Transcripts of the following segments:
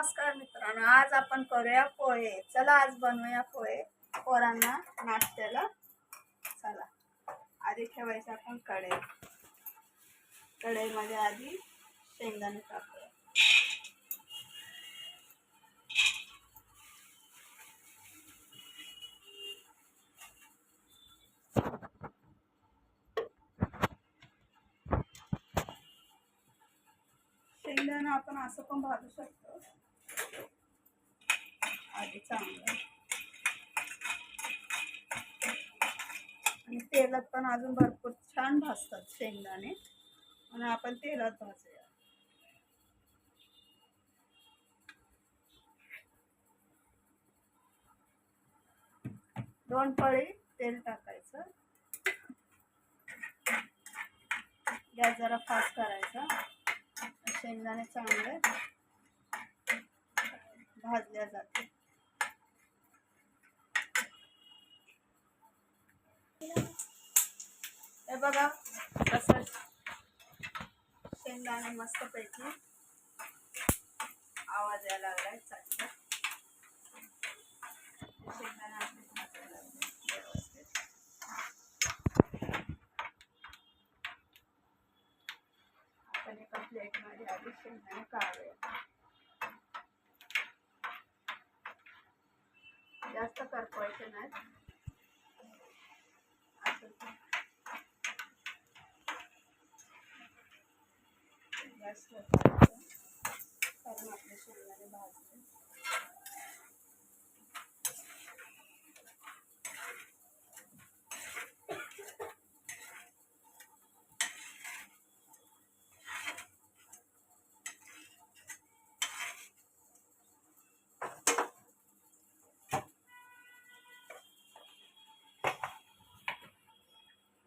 नमस्कार मित्रांनो आज आपण करूया पोहे. चला आज बनवूया पोहे. पोरांना नाश्त्याला चला. आधी ठेवायचं आपण कढई. कढईमध्ये आधी शेंगदाणे टाकूया. शेंगदाणा आपण असं पण भाजू शकतो. आधी चांगलं आणि तेलात पण अजून भरपूर छान भाजतात शेंगदाणे. आणि आपण तेलात भाजूया. दोन पळी तेल टाकायचं. गॅस जरा फास्ट करायचा. शेंगदाणे चांगले भाजल्या जाते बघा कसं शेंगदाणे मस्तपैकी आवाज यायला लागलाय. चालतं आपण एका प्लेटमध्ये आधी शेंगदाणे काढूया. जास्त करपवायचे नाहीत गॅस कारण आपले शेंगदाणे भाजले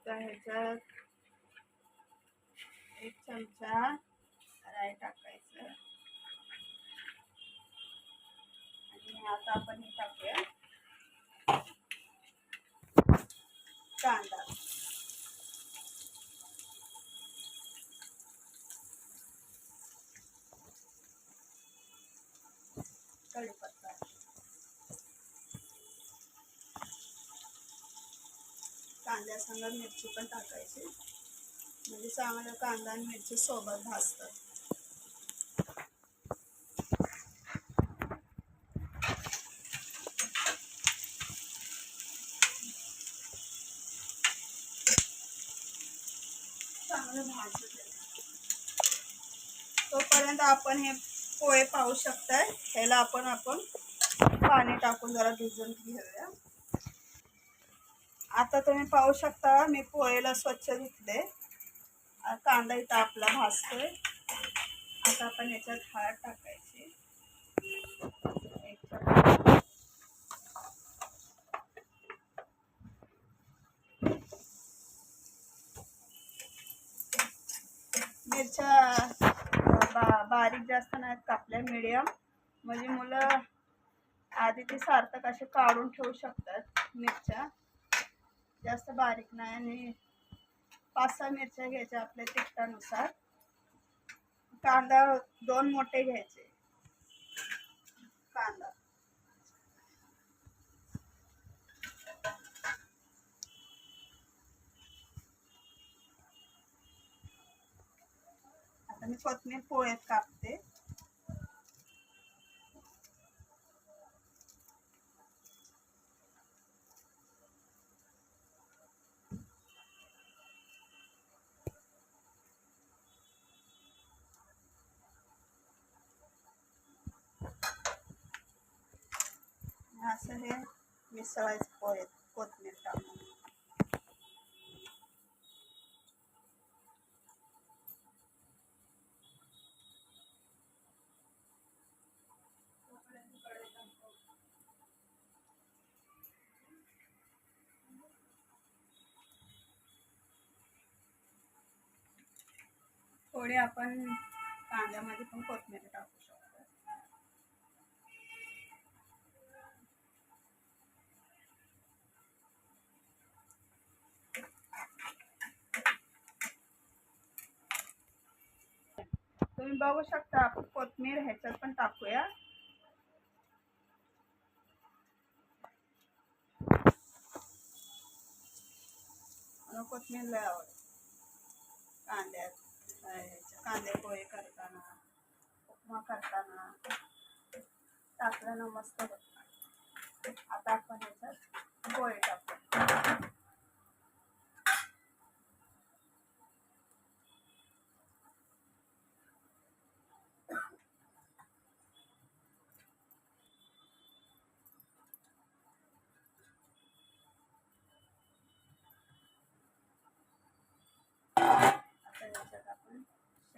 ह्याच्यात एक चमचा. राई टाकायचं. आणि आता आपण हे टाकूया. कांदा. कढीपत्ता कांद्यासंग मिरची पण टाकायची. म्हणजे चांगलं कांदा आणि मिरची सोबत भाजतात चांगलं भाजू दे तोपर्यंत आपण हे पोहे पाहू शकताय. ह्याला आपण आपण पाणी टाकून जरा भिजून घेऊया. आता तुम्ही पाहू शकता मी पोहेला स्वच्छ धुतले. कांदा इथं आपला भाजतोय. आता आपण याच्यात हळद टाकायची. मिरच्या बा बारीक जास्त नाहीत कापल्या मिडियम म्हणजे मुलं आधी ते सार्थक असे काढून ठेवू शकतात मिरच्या. जास्त बारीक नाही आणि पाच सहा मिरच्या घ्यायच्या आपल्या तिखटानुसार. कांदा दोन मोठे घ्यायचे. मी कोथमीर पोळ्यात कापते. असं हे मिसळायचं कोथमीर टाकून. थोडे आपण कांद्यामध्ये पण कोथमिरी टाकू शकतो. तुम्ही बघू शकता आपण कोथमीर ह्याच्यात पण टाकूया. कोथमीर लय आवड कांद्यात. कांदे पोहे करताना उपमा करताना. टाकलं ना मस्त. आता आपण ह्याच्यात पोहे टाकू.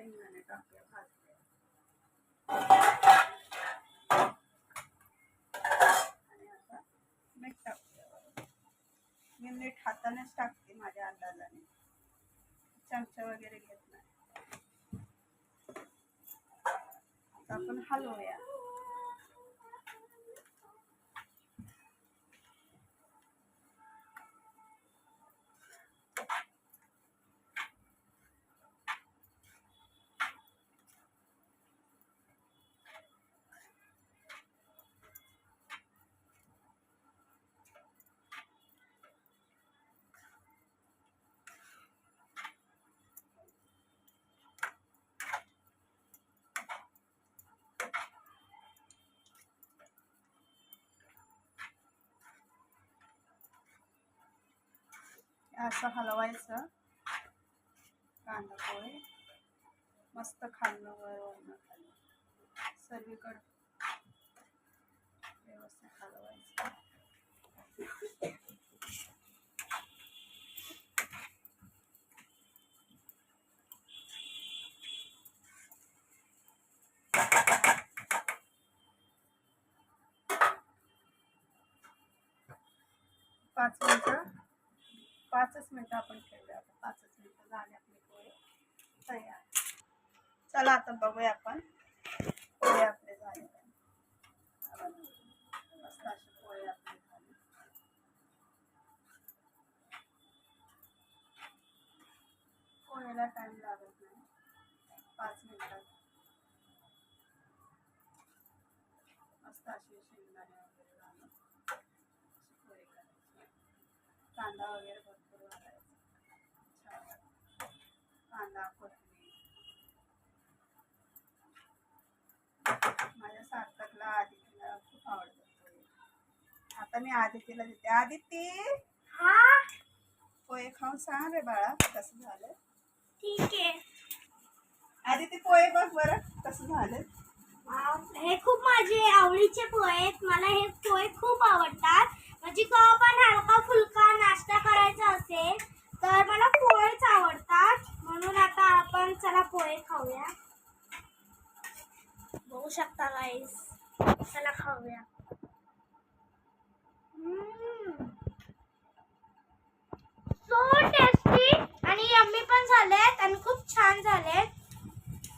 शेंगदाणे टाकूया भाजले आणि आता मीठ टाकूया मी मीठ हातानेच टाकते माझ्या अंदाजाने चमचा वगैरे घेत नाही आता आपण हलवूया. असं हलवायचं. कांदा पोहे. मस्त खाल्लं वर वरनं खाल्लं. सर्वीकडं व्यवस्थित हलवायचं. पाच मिनटं. पाचच मिनटं आपण ठेवूया आता पाचच मिनटं झाले आपले पोहे. तयार. चला आता बघूया आपण पोहे आपले झाले. मस्त असे पोहे आपले झाले. पोहेला टाइम लागत नाही. पाच मिनिटात मस्त असे शेंगदाणे वगैरे घालून. पोहे करायचे. कांदा वगैरे भरपूर घालायचा छान कांदा कोथिंबीर माझ्या सार्थकला आदितीला खूप आवडतात पोहे आता मी आदितीला देते. आदिती! हा? पोहे खाऊन सांग रे बाळा कसं झालं? ठीक आहे. आदिती पोहे बघ बरं कसं झालं? हे खूप माझे आवडीचे पोहे आहेत. मला हे पोहे खूप आवडतात. गाईस चला खाऊया सो टेस्टी आणि यम्मी पण झालेत आणि खूप छान झालेत.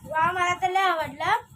वा मला तर लय आवडलं.